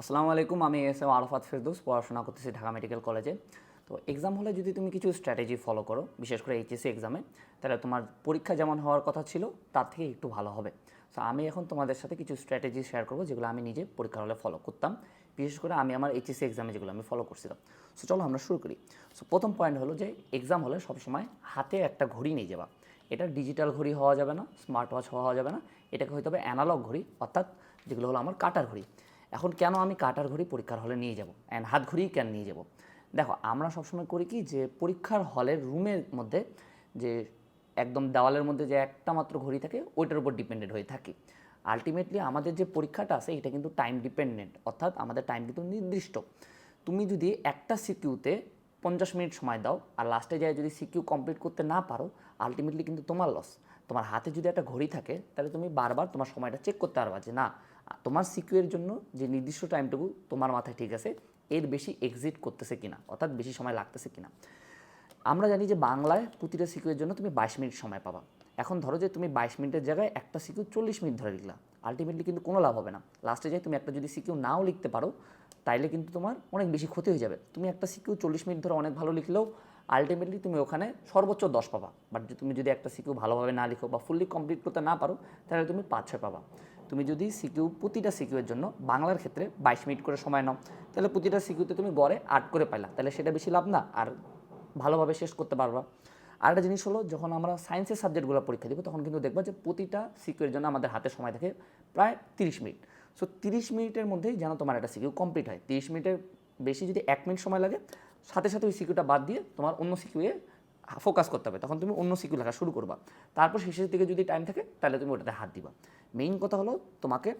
আসসালামু আলাইকুম, আমি এস এম আরফাত ফেরদৌস, পড়াশোনা করতেছি ঢাকা মেডিকেল কলেজে। তো এক্সাম হলে যদি তুমি কিছু স্ট্র্যাটেজি ফলো করো, বিশেষ করে এইচএসসি এক্সামে তাহলে তোমার পরীক্ষা যেমন হওয়ার কথা ছিল, তার থেকে একটু ভালো হবে। সো আমি এখন তোমাদের সাথে কিছু স্ট্র্যাটেজি শেয়ার করব, যেগুলো আমি নিজে পরীক্ষার হলে ফলো করতাম। বিশেষ করে আমি আমার এইচএসসি এক্সামে যেগুলো আমি ফলো করছিলাম। সো চলো আমরা শুরু করি। সো প্রথম পয়েন্ট হলো যে এক্সাম হলে সবসময় হাতে একটা ঘড়ি নিয়ে যাবা এটা ডিজিটাল ঘড়ি হওয়া যাবে না স্মার্ট ওয়াচ হওয়া যাবে না, এটাকে হয়তো হবে অ্যানালগ ঘড়ি, অর্থাৎ যেগুলো হলো আমার কাটার ঘড়ি। এখন কেন আমি কাটার ঘড়ি পরীক্ষার হলে নিয়ে যাব? অ্যান্ড হাত ঘড়ি কেন নিয়ে যাব? দেখো, আমরা সবসময় করি কি যে পরীক্ষার হলের রুমের মধ্যে যে একদম দেওয়ালের মধ্যে যে একটা মাত্র ঘড়ি থাকে, ওইটার উপর ডিপেন্ডেন্ট হয়ে থাকি। আলটিমেটলি আমাদের যে পরীক্ষাটা আছে, এটা কিন্তু টাইম ডিপেন্ডেন্ট অর্থাৎ আমাদের টাইম কিন্তু নির্দিষ্ট। তুমি যদি একটা সিকিউতে পঞ্চাশ মিনিট সময় দাও, আর লাস্টে যায় যদি সিকিউ কমপ্লিট করতে না পারো আলটিমেটলি কিন্তু তোমার লস তোমার হাতে যদি একটা ঘড়ি থাকে, তাহলে তুমি বারবার তোমার সময়টা চেক করতে পারবা যে না তোমার সিকিউয়ের জন্য যে নির্দিষ্ট টাইমটুকু তোমার মাথায় ঠিক আছে, এর বেশি এক্সিট করতেছে কিনা, অর্থাৎ বেশি সময় লাগতেছে কিনা। আমরা জানি যে বাংলায় প্রতিটা সিকিউয়ের জন্য তুমি বাইশ মিনিট সময় পাবা। এখন ধরো যে তুমি বাইশ মিনিটের জায়গায় একটা সিকিউ চল্লিশ মিনিট ধরে লিখলা আলটিমেটলি কিন্তু কোনো লাভ হবে না। লাস্টে যাই, তুমি একটা যদি সিকিউ নাও লিখতে পারো, তাইলে কিন্তু তোমার অনেক বেশি ক্ষতি হয়ে যাবে। তুমি একটা সিকিউ চল্লিশ মিনিট ধরে অনেক ভালো লিখলেও আলটিমেটলি তুমি ওখানে সর্বোচ্চ দশ পাবা। বাট তুমি যদি একটা সিকিউ ভালোভাবে না লিখো বা ফুললি কমপ্লিট করতে না পারো, তাহলে তুমি পাঁচ ছয় পাবা। তুমি যদি সিকিউ, প্রতিটা সিকিউয়ের জন্য বাংলার ক্ষেত্রে বাইশ মিনিট করে সময় নাও। তাহলে প্রতিটা সিকিউতে তুমি গড়ে আট করে পাইলা। তাহলে সেটা বেশি লাভ না, আর ভালোভাবে শেষ করতে পারবা। আর একটা জিনিস হলো, যখন আমরা সায়েন্সের সাবজেক্টগুলো পরীক্ষা দিব, তখন কিন্তু দেখবা যে প্রতিটা সিকিউয়ের জন্য আমাদের হাতে সময় থাকে প্রায় তিরিশ মিনিট। সো তিরিশ মিনিটের মধ্যেই যেন তোমার একটা সিকিউ কমপ্লিট হয়। তিরিশ মিনিটের বেশি যদি এক মিনিট সময় লাগে, সাথে সাথে ওই সিকিউটা বাদ দিয়ে তোমার অন্য সিকিউয়ে ফোকাস করতে হবে, তখন তুমি অন্য সিকিউ লেখা শুরু করবা। তারপর শেষের দিকে যদি টাইম থাকে, তাহলে তুমি ওটাতে হাত দিবা। মেইন কথা হলো তোমাকে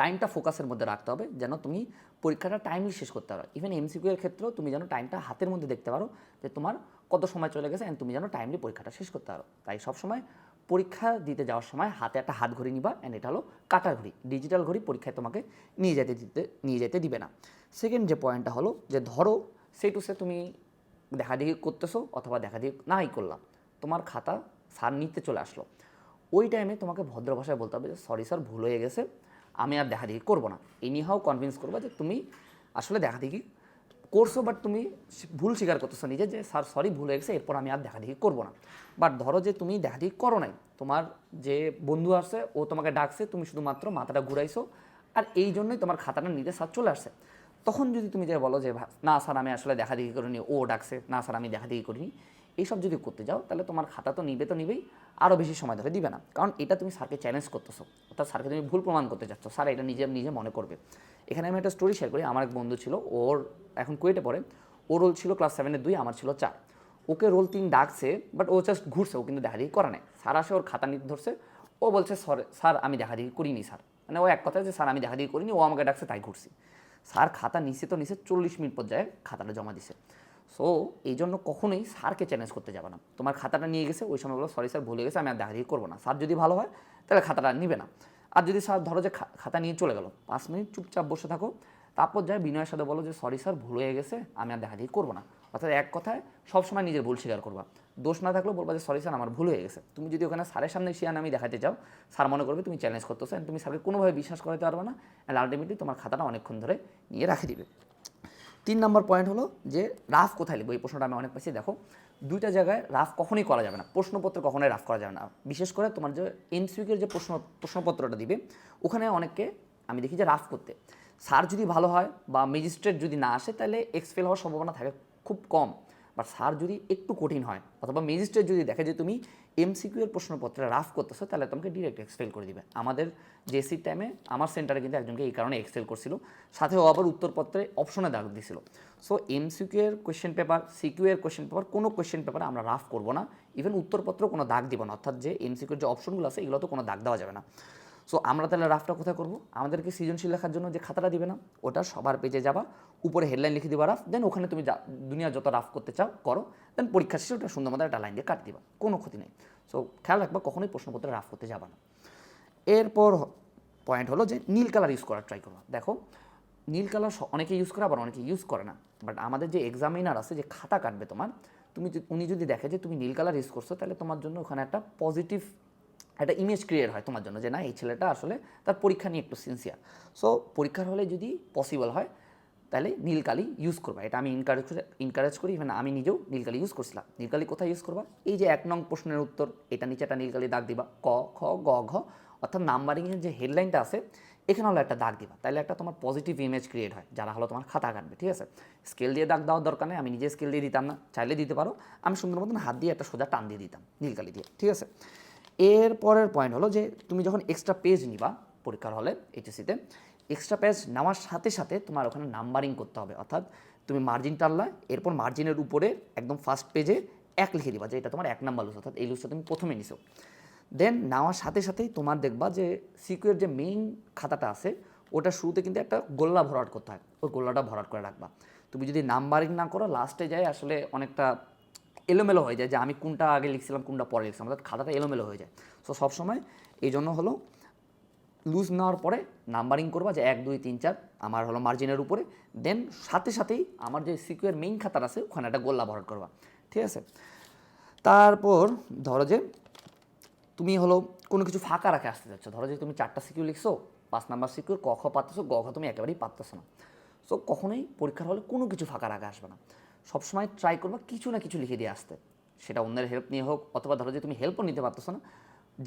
টাইমটা ফোকাসের মধ্যে রাখতে হবে, যেন তুমি পরীক্ষাটা টাইমলি শেষ করতে পারো। ইভেন এমসিকিউ এর ক্ষেত্রেও তুমি যেন টাইমটা হাতের মধ্যে দেখতে পারো, যে তোমার কত সময় চলে গেছে অ্যান্ড তুমি যেন টাইমলি পরীক্ষাটা শেষ করতে পারো। তাই সবসময় পরীক্ষা দিতে যাওয়ার সময় হাতে একটা হাত ঘড়ি নিবা অ্যান্ড এটা হলো কাটার ঘড়ি। ডিজিটাল ঘড়ি পরীক্ষায় তোমাকে নিয়ে যেতে দিতে, নিয়ে যেতে দিবে না। সেকেন্ড যে পয়েন্টটা হলো, যে ধরো সে টু সে তুমি দেখা দেখি করতেছো অথবা দেখা দেখি নাই করলাম। তোমার খাতা সার নিতে চলে আসলো। ওই টাইমে তোমাকে ভদ্র ভাষায় বলতে হবে যে সরি স্যার ভুল হয়ে গেছে। আমি আর দেখা দেখি করব না। এনিহাও কনভিন্স করব যে, তুমি আসলে দেখা দেখি করছ বাট তুমি ভুল স্বীকার করতেছো নিজে যে স্যার সরি ভুল হয়ে গেছে। এরপর আমি আর দেখা দেখি করব না। বাট ধরো যে, তুমি দেখা দেখি করো নাই। তোমার যে বন্ধু আসছে ও তোমাকে ডাকছে, তুমি শুধুমাত্র মাথাটা ঘুরাইছো। আর এই জন্যই তোমার খাতাটা নিতে স্যার চলে আসছে। তখন যদি তুমি যে বলো যে না স্যার, আমি আসলে দেখা দেখি করিনি, ও ডাকছে, না স্যার, আমি দেখা দেখি করিনি, এইসব যদি করতে যাও, তাহলে তোমার খাতা তো নিবে তো নিবেই আরও বেশি সময় ধরে দিবে না। কারণ এটা তুমি স্যারকে চ্যালেঞ্জ করতেছো, অর্থাৎ স্যারকে তুমি ভুল প্রমাণ করতে চাচ্ছ। স্যার এটা নিজে নিজে মনে করবে। এখানে আমি একটা স্টোরি শেয়ার করি। আমার এক বন্ধু ছিল, ওর এখন কুয়েটে পড়ে ও রোল ছিল ক্লাস সেভেনের দুই, আমার ছিল চার। ওকে রোল তিন ডাকছে বাট ও জাস্ট ঘুরছে, ও কিন্তু দেখা দেখি করে নাই। স্যার আসে, ওর খাতা নিতে ধরছে, ও বলছে, স্যার আমি দেখা দেখি করিনি, স্যার। মানে ও এক কথা যে, স্যার, আমি দেখা দেখি করিনি, ও আমাকে ডাকছে, তাই ঘুরছি। স্যার খাতা নিছে তো নিছে চল্লিশ মিনিট পর্যায়ে খাতাটা জমা দিছে। সো এই জন্য কখনোই স্যারকে চ্যালেঞ্জ করতে যাবে না। তোমার খাতাটা নিয়ে গেছে, ওই সময় বলো সরি স্যার ভুলে গেছে, আমি আর দেখা দেখি করব না। স্যার যদি ভালো হয়, তাহলে খাতাটা নিবে না। আর যদি স্যার ধরো যে খাতা নিয়ে চলে গেলো, পাঁচ মিনিট চুপচাপ বসে থাকো তারপর যায় বিনয়ের সাথে বলো যে, সরি স্যার, ভুল হয়ে গেছে, আমি আর দেখা দেখি করব না। অর্থাৎ এক কথায় সবসময় নিজের ভুল স্বীকার করবা। দোষ না থাকলেও বলবা যে, সরি স্যার, আমার ভুল হয়ে গেছে। তুমি যদি ওখানে স্যারের সামনে শিয়ান আমি দেখাতে চাও স্যার মনে করবে তুমি চ্যালেঞ্জ করতেছো তুমি স্যারকে কোনোভাবে বিশ্বাস করাতে পারবে না অ্যান্ড আলটিমেটলি তোমার খাতাটা অনেকক্ষণ ধরে নিয়ে রাখে দিবে। তিন নম্বর পয়েন্ট হলো যে, রাফ কোথায় লিখব? এই প্রশ্নটা আমি অনেক পাইছি, দেখো। দুইটা জায়গায় রাফ কখনোই করা যাবে না। প্রশ্নপত্র কখনোই রাফ করা যাবে না। বিশেষ করে তোমার যে এমসিউকের যে প্রশ্ন, প্রশ্নপত্রটা দিবে, ওখানে অনেককে, আমি দেখি যে রাফ করতে। স্যার যদি ভালো হয় বা ম্যাজিস্ট্রেট যদি না আসে, তাহলে এক্সফেল হওয়ার সম্ভাবনা থাকে খুব কম। বাট স্যার যদি একটু কঠিন হয়, অথবা ম্যাজিস্ট্রেট যদি দেখে যে তুমি এমসিকিউ এর প্রশ্নপত্রে রাফ করতেছো, তাহলে তোমাকে ডিরেক্ট এক্সফেল করে দিবে। আমাদের জেসির টাইমে আমার সেন্টারে কিন্তু একজনকে এই কারণে এক্সফেল করছিল। সাথে আবার উত্তরপত্রে অপশনে দাগ দিছিল। সো এমসিকিউ এর কোয়েশ্চেন পেপার সিকিউ এর কোয়েশ্চেন পেপার কোনো কোয়েশ্চেন পেপারে আমরা রাফ করব না। ইভেন উত্তরপত্র কোনো দাগ দিব না। অর্থাৎ যে এমসিকিউর যে অপশনগুলো আছে এগুলো তো কোনো দাগ দেওয়া যাবে না। সো আমরা তাহলে রাফটা কোথায় করব? আমাদেরকে সৃজনশীল লেখার জন্য যে খাতাটা দিবে না, ওটা সবার পেজে যাবা, উপরে হেডলাইন লিখে দিবা রাফ দেন ওখানে তুমি দুনিয়া যত রাফ করতে চাও করো দেন পরীক্ষা শেষে ওটা সুন্দর মতো একটা লাইন দিয়ে কাট দিবা, কোনো ক্ষতি নেই। সো খেয়াল রাখবা, কখনোই প্রশ্নপত্রে রাফ করতে যাবা না। এরপর পয়েন্ট হলো যে নীল কালার ইউজ করার ট্রাই করবা। দেখো, নীল কালার অনেকে ইউজ করে, আবার অনেকে ইউজ করে না। বাট আমাদের যে এক্সামিনার আছে, যে খাতা কাটবে তোমার, তুমি উনি যদি দেখে যে তুমি নীল কালার ইউজ করছ, তাহলে তোমার জন্য ওখানে একটা পজিটিভ একটা ইমেজ ক্রিয়েট হয় তোমার জন্য যে না, এই ছেলেটা আসলে তার পরীক্ষা নিয়ে একটু সিনসিয়ার সো পরীক্ষার হলে যদি পসিবল হয়, তাহলে নীলকালি ইউজ করবা। এটা আমি ইনকারেজ ইনকারেজ করি ইভেন আমি নিজেও নীলকালি ইউজ করছিলাম। নীলকালি কোথায় ইউজ করবা? এই যে এক নং প্রশ্নের উত্তর, এটা নিচে একটা নীলকালি দাগ দিবা। ক, খ, গ, ঘ, অর্থাৎ নাম্বারিংয়ের যে হেডলাইনটা আছে এখানে হলো একটা দাগ দিবা। তাহলে একটা তোমার পজিটিভ ইমেজ ক্রিয়েট হয়, যারা হলো তোমার খাতা কাটবে, ঠিক আছে? স্কেল দিয়ে দাগ দেওয়ার দরকার নেই, আমি নিজে স্কেল দিয়ে দিতাম না। চাইলে দিতে পারো। আমি সুন্দর মতন হাত দিয়ে একটা সোজা টান দিয়ে দিতাম নীলকালি দিয়ে, ঠিক আছে? এর পরের পয়েন্ট হলো যে তুমি যখন এক্সট্রা পেজ নিবা পরীক্ষার হলে এইচএসিতে এক্সট্রা পেজ নেওয়ার সাথে সাথে তোমার ওখানে নাম্বারিং করতে হবে। অর্থাৎ তুমি মার্জিন টানলা, এরপর মার্জিনের উপরে একদম ফার্স্ট পেজে এক লিখে দিবা, যে এটা তোমার এক নাম্বার লুজ অর্থাৎ এই লুজটা তুমি প্রথমে নিছো। দেন নেওয়ার সাথে সাথেই তোমার দেখবা যে সিকিউর যে মেইন খাতাটা আছে, ওটা শুরুতে কিন্তু একটা গোল্লা ভরাট করতে হয়। ওই গোল্লাটা ভরাট করে রাখবা। তুমি যদি নাম্বারিং না করো লাস্টে যায় আসলে অনেকটা এলোমেলো হয়ে যায় যে আমি কোনটা আগে লিখছিলাম, কোনটা পরে লিখছিলাম, অর্থাৎ খাতাটা এলোমেলো হয়ে যায়। সো সবসময় এই জন্য হলো লুজ নেওয়ার পরে নাম্বারিং করবা যে এক, দুই, তিন, চার, আমার হলো মার্জিনের উপরে। দেন সাথে সাথেই আমার যে সিকিউর মেইন খাতার আছে, ওখানে একটা গোল্লা ভরাট করবা। ঠিক আছে? তারপর ধরো যে তুমি হলো কোনো কিছু ফাঁকা রাখে আসতে যাচ্ছ ধরো যে তুমি চারটা সিকিউর লিখছো, পাঁচ নাম্বার সিকিউর ক, খ পাচ্তেছো গ তুমি একেবারেই পারতেছো না। সো কখনোই পরীক্ষার হলে কোনো কিছু ফাঁকা রাখা আসবে না। সবসময় ট্রাই করবা কিছু না কিছু লিখে দিয়ে আসতে। সেটা অন্যের হেল্প নিয়ে হোক অথবা ধরো যে তুমি হেল্পও নিতে পারতেছো না,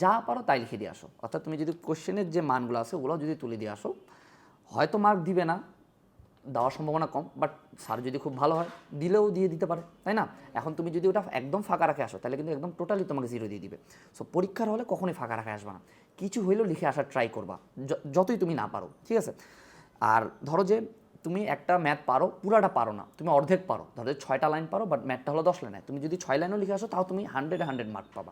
যা পারো তাই লিখে দিয়ে আসো। অর্থাৎ তুমি যদি কোশ্চেনের যে মানগুলো আছে ওগুলো যদি তুলে দিয়ে আসো, হয়তো মার্ক দিবে না, দেওয়ার সম্ভাবনা কম বাট স্যার যদি খুব ভালো হয়, দিলেও দিয়ে দিতে পারে, তাই না? এখন তুমি যদি ওটা একদম ফাঁকা রাখে আসো, তাহলে কিন্তু একদম টোটালি তোমাকে জিরো দিয়ে দিবে। সো পরীক্ষার হলে কখনোই ফাঁকা রাখে আসবে না। কিছু হইলেও লিখে আসার ট্রাই করবা যতই তুমি না পারো, ঠিক আছে? আর ধরো যে তুমি একটা ম্যাথ পারো, পুরাটা পারো না। তুমি অর্ধেক পারো। ধরো ছয়টা লাইন পারো বাট ম্যাথটা হলো দশ লাইনে তুমি যদি ছয় লাইনও লিখে আসো, তাও তুমি হান্ড্রেড হান্ড্রেড মার্ক পাবা।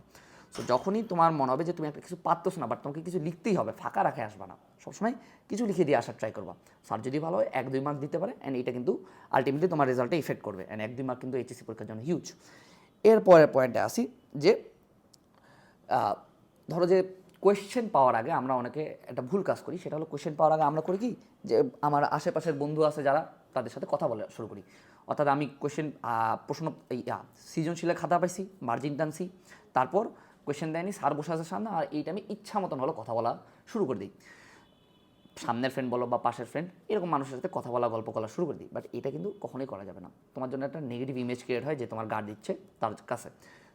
সো যখনই তোমার মনে হবে যে তুমি একটা কিছু পারতেছো না বাট তোমাকে কিছু লিখতেই হবে, ফাঁকা রাখে আসবে না। সবসময় কিছু লিখে দিয়ে আসার ট্রাই করবা। স্যার যদি ভালো হয়, এক, দুই মার্ক দিতে পারে অ্যান্ড এটা কিন্তু আলটিমেটলি তোমার রেজাল্টে ইফেক্ট করবে। অ্যান্ড এক, দুই মার্ক কিন্তু এইচএসসি পরীক্ষার জন্য হিউজ এরপরের পয়েন্টে আসি যে ধরো যে কোয়েশ্চেন পাওয়ার আগে আমরা অনেকে একটা ভুল কাজ করি, সেটা হলো কোয়েশ্চেন পাওয়ার আগে আমরা করি কি? যে আমার আশেপাশের বন্ধু আছে যারা তাদের সাথে কথা বলা শুরু করি। অর্থাৎ আমি কোয়েশ্চেন প্রশ্ন সৃজনশীলের খাতা পাইছি মার্জিন টানছি, তারপর কোয়েশ্চেন দেয়নি স্যার বসে আছে সামনে, আর এইটা আমি ইচ্ছা মতন হলো কথা বলা শুরু করে দিই। সামনের ফ্রেন্ড বলো বা পাশের ফ্রেন্ড এরকম মানুষের সাথে কথা বলা, গল্প করা শুরু করে দিই বাট এটা কিন্তু কখনোই করা যাবে না। তোমার জন্য একটা নেগেটিভ ইমেজ ক্রিয়েট হয় যে তোমার গার্ড দিচ্ছে তার কাছে।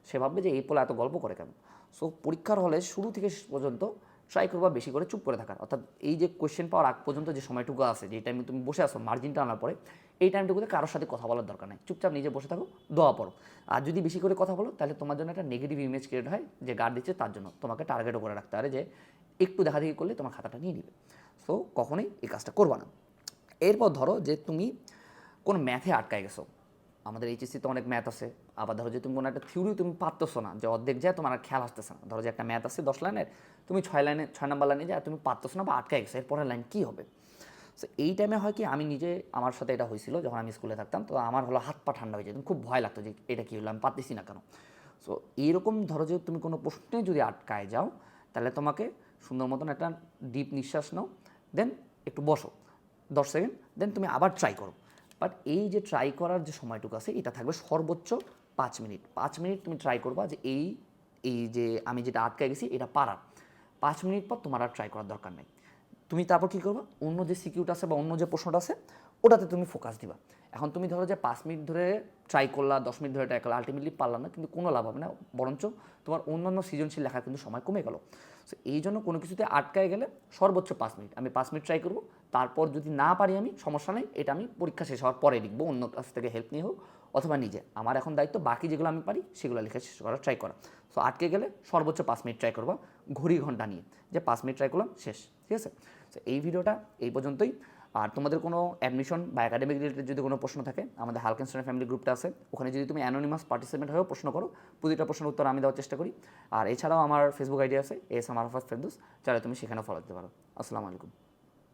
সে ভাববে যে এই পোলা এত গল্প করে কেন? সো পরীক্ষার হলে শুরু থেকে শেষ পর্যন্ত ট্রাই করবা বেশি করে চুপ করে থাকার। অর্থাৎ এই যে কোয়েশ্চেন পাওয়ার আগ পর্যন্ত যে সময়টুকু আছে যে টাইমে তুমি বসে আসো মার্জিনটা আনার পরে, এই টাইমটুকুতে কারোর সাথে কথা বলার দরকার নেই। চুপচাপ নিজে বসে থাকো, দোয়া পড়ো। আর যদি বেশি করে কথা বলো, তাহলে তোমার জন্য একটা নেগেটিভ ইমেজ ক্রিয়েট হয়, যে গার্ড দিচ্ছে তার জন্য। তোমাকে টার্গেটও করে রাখতে পারে যে একটু দেখা দেখি করলে তোমার খাতাটা নিয়ে নিবে। সো কখনোই এই কাজটা করবা না। এরপর ধরো যে তুমি কোন ম্যাথে আটকায় গেছো। আমাদের এইচএসসিতে অনেক ম্যাথ আছে। আবার ধরো যে তুমি কোনো একটা থিওরি তুমি পারতেছো না, যে অর্ধেক যায় তোমার আর খেয়াল আসতেছে না। ধরো যে একটা ম্যাথ আছে দশ লাইনের, তুমি ছয় লাইনে, ছয় নাম্বার লাইনে যায়, তুমি পারতেছো না বা আটকায় গেছো এরপরের লাইন কী হবে? সো এই টাইমে হয় কি, আমি নিজে আমার সাথে এটা হয়েছিল, যখন আমি স্কুলে থাকতাম, তো আমার হলো হাত পা ঠান্ডা হয়ে যেত, খুব ভয় লাগতো যে এটা কী হলো, আমি পারতেছি না কেন? সো এইরকম ধরো যে তুমি কোনো প্রশ্নে যদি আটকায় যাও, তাহলে তোমাকে সুন্দর মতন একটা ডিপ নিঃশ্বাস নাও দেন একটু বসো, দশ সেকেন্ড দেন তুমি আবার ট্রাই করো। বাট এই যে ট্রাই করার যে সময়টুকু আছে, এটা থাকবে সর্বোচ্চ পাঁচ মিনিট। পাঁচ মিনিট তুমি ট্রাই করবা যে এই এই যে আমি যেটা আটকে গেছি, এটা পারার। পাঁচ মিনিট পর তোমার আর ট্রাই করার দরকার নেই। তুমি তারপর কী করবা? অন্য যে সিকিউরিটি আছে বা অন্য যে প্রশ্নটা আছে ওটাতে তুমি ফোকাস দিবা। এখন তুমি ধরো যে পাঁচ মিনিট ধরে ট্রাই করলা, দশ মিনিট ধরে ট্রাই করলা আলটিমেটলি পারলাম না, কিন্তু কোনো লাভ হবে না, বরঞ্চ তোমার অন্যান্য সৃজনশীল লেখার কিন্তু সময় কমে গেল। সো এই জন্য কোনো কিছুতে আটকায় গেলে সর্বোচ্চ পাঁচ মিনিট। আমি পাঁচ মিনিট ট্রাই করব, তারপর যদি না পারি আমি, সমস্যা নেই, এটা আমি পরীক্ষা শেষ হওয়ার পরে লিখব, অন্য কাছ থেকে হেল্প নিয়ে হোক, অথবা নিজে। আমার এখন দায়িত্ব বাকি যেগুলো আমি পারি, সেগুলো লিখে শেষ করার ট্রাই করা। সো আটকে গেলে সর্বোচ্চ পাঁচ মিনিট ট্রাই করব ঘড়ি ঘণ্টা নিয়ে। যে পাঁচ মিনিট ট্রাই করলাম, শেষ। ঠিক আছে? তো এই ভিডিওটা এই পর্যন্তই। আর তোমাদের কোনো অ্যাডমিশন বা একাডেমিক রিলেটেড যদি কোনো প্রশ্ন থাকে, আমাদের হালকেন স্টুডেন্ট ফ্যামিলি গ্রুপটা আছে, ওখানে যদি তুমি অ্যানোনিমাস পার্টিসিপেন্ট হয়েও প্রশ্ন করো, প্রতিটা প্রশ্নের উত্তর আমি দেওয়ার চেষ্টা করি। আর এছাড়াও আমার ফেসবুক আইডি আছে এস আমার ফেরদুস চাইলে তুমি সেখানে ফলো দিতে পারো। আসসালামু আলাইকুম।